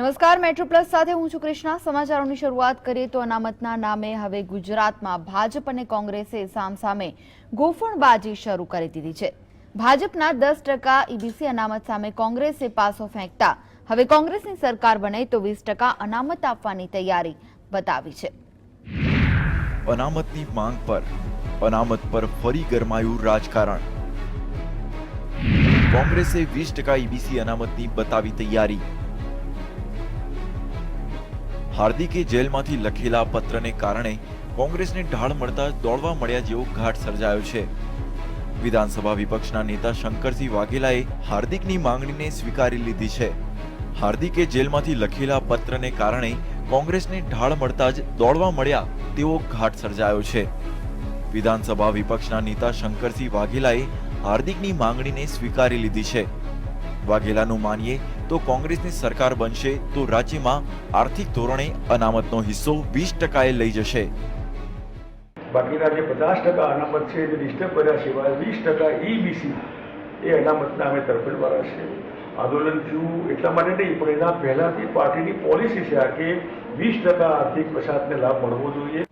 નમસ્કાર, metro plus સાથે હું છું કૃષ્ણા. સમાચારોની શરૂઆત કરીએ તો અનામતના નામે હવે ગુજરાતમાં ભાજપ અને કોંગ્રેસે સામસામે ગોફણબાજી શરૂ કરી દીધી છે. ભાજપના દસ ટકા ઈબીસી અનામત સામે કોંગ્રેસે પાસો ફેંકતા હવે કોંગ્રેસની સરકાર બને તો વીસ ટકા અનામત આપવાની તૈયારી બતાવી છે. અનામતની માંગ પર, અનામત પર ફરી ગરમાયું રાજકારણ. કોંગ્રેસે વીસ ટકા ઈબીસી અનામતની બતાવી તૈયારી. હાર્દિકે જેલમાંથી લખેલા પત્રને કારણે કોંગ્રેસને ઢાળ મળતા દોડવા મળ્યા જેવો ઘાટ સર્જાયો છે. વિધાનસભા વિપક્ષના નેતા શંકરસિંહ વાઘેલાએ હાર્દિકની માંગણીને સ્વીકારી લીધી છે. હાર્દિકે જેલમાંથી લખેલા પત્રને કારણે કોંગ્રેસને ઢાળ મળતા જ દોડવા મળ્યા તેવો ઘાટ સર્જાયો છે. વિધાનસભા વિપક્ષના નેતા શંકરસિંહ વાઘેલાએ હાર્દિકની માંગણીને સ્વીકારી લીધી છે. વાઘેલાનું માનીએ તો કોંગ્રેસની સરકાર બનશે તો રાજ્યમાં આર્થિક ધોરણે અનામતનો હિસ્સો વીસ ટકાએ લઈ જશે. બાકીના જે પચાસ ટકા અનામત છે જે ડિસ્ટર્બ કર્યા સિવાય વીસ ટકા ઈબીસી એ અનામતના અમે તરફેણવાળા છે આંદોલન થયું એટલા માટે નહીં પણ એના પહેલાંથી પાર્ટીની પોલિસી છે આ કે વીસ ટકા આર્થિક પછાતને લાભ મળવો જોઈએ.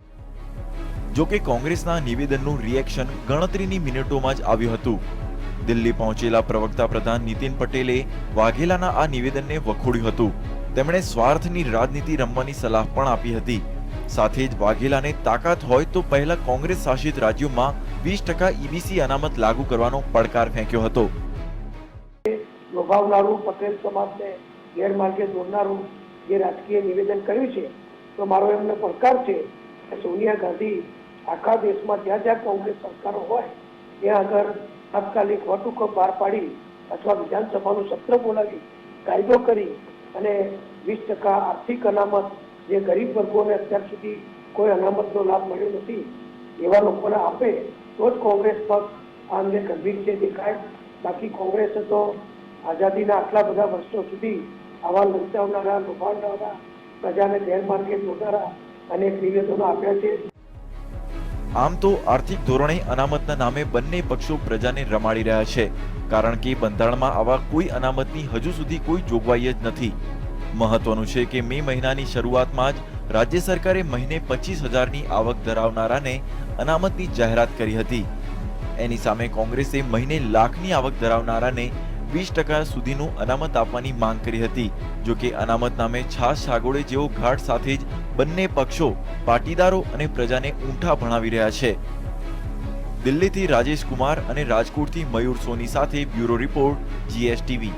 જોકે કોંગ્રેસના નિવેદનનું રિએક્શન ગણતરીની મિનિટોમાં જ આવ્યું હતું. દિલ્હી પહોંચેલા પ્રવક્તા પ્રધાન નીતિન પટેલે વાઘેલાના આ નિવેદનને વખોડ્યું હતું. તેમણે સ્વાર્થની રાજનીતિ રમવાની સલાહ પણ આપી હતી. સાથે જ વાઘેલાને તાકાત હોય તો પહેલા કોંગ્રેસ શાસિત રાજ્યોમાં વીસ ટકા ઈબીસી અનામત લાગુ કરવાનો પડકાર ફેંક્યો હતો. પટેલ સમાજને ગેરમાર્ગે દોરનારું જે રાજકીય નિવેદન કર્યું છે, તો મારો એમને પડકાર છે કે સોનિયા ગાંધી આખા દેશમાં જ્યાં જ્યાં કોંગ્રેસ સરકારો હોય ત્યાં આગળ તાત્કાલિક વટહુકમ બહાર પાડી અથવા વિધાનસભાનું સત્ર બોલાવી કાયદો કરી અને વીસ ટકા આર્થિક અનામત જે ગરીબ વર્ગોને અત્યાર સુધી કોઈ અનામતનો લાભ મળ્યો નથી એવા લોકોને આપે, તો જ કોંગ્રેસ પક્ષ આ અંગે ગંભીર છે દેખાય. બાકી કોંગ્રેસે તો આઝાદીના આટલા બધા વર્ષો સુધી આવા લંચાવનારા લોભાવનારા પ્રજાને ગેરમાર્ગે જોનારા અનેક નિવેદનો આપ્યા છે. આમ તો આર્થિક ધોરણે અનામતના નામે બંને પક્ષો પ્રજાને રમાડી રહ્યા છે. કારણ કે બંધારણમાં આવા કોઈ અનામતની હજુ સુધી કોઈ જોગવાઈ જ નથી. મહત્વનું છે કે મે મહિનાની શરૂઆતમાં જ રાજ્ય સરકારે મહિને પચીસ હજારની આવક ધરાવનારાને અનામતની જાહેરાત કરી હતી. એની સામે કોંગ્રેસે મહિને લાખની આવક ધરાવનારાને વીસ ટકા સુધીનું અનામત આપવાની માંગ કરી હતી. જો કે અનામત નામે છાસ છાગોળે જેવો ઘાટ સાથે જ બંને પક્ષો પાટીદારો અને પ્રજાને ઊંઠા ભણાવી રહ્યા છે. દિલ્હીથી રાજેશ કુમાર અને રાજકોટથી મયુર સોની સાથે બ્યુરો રિપોર્ટ, જીએસટીવી.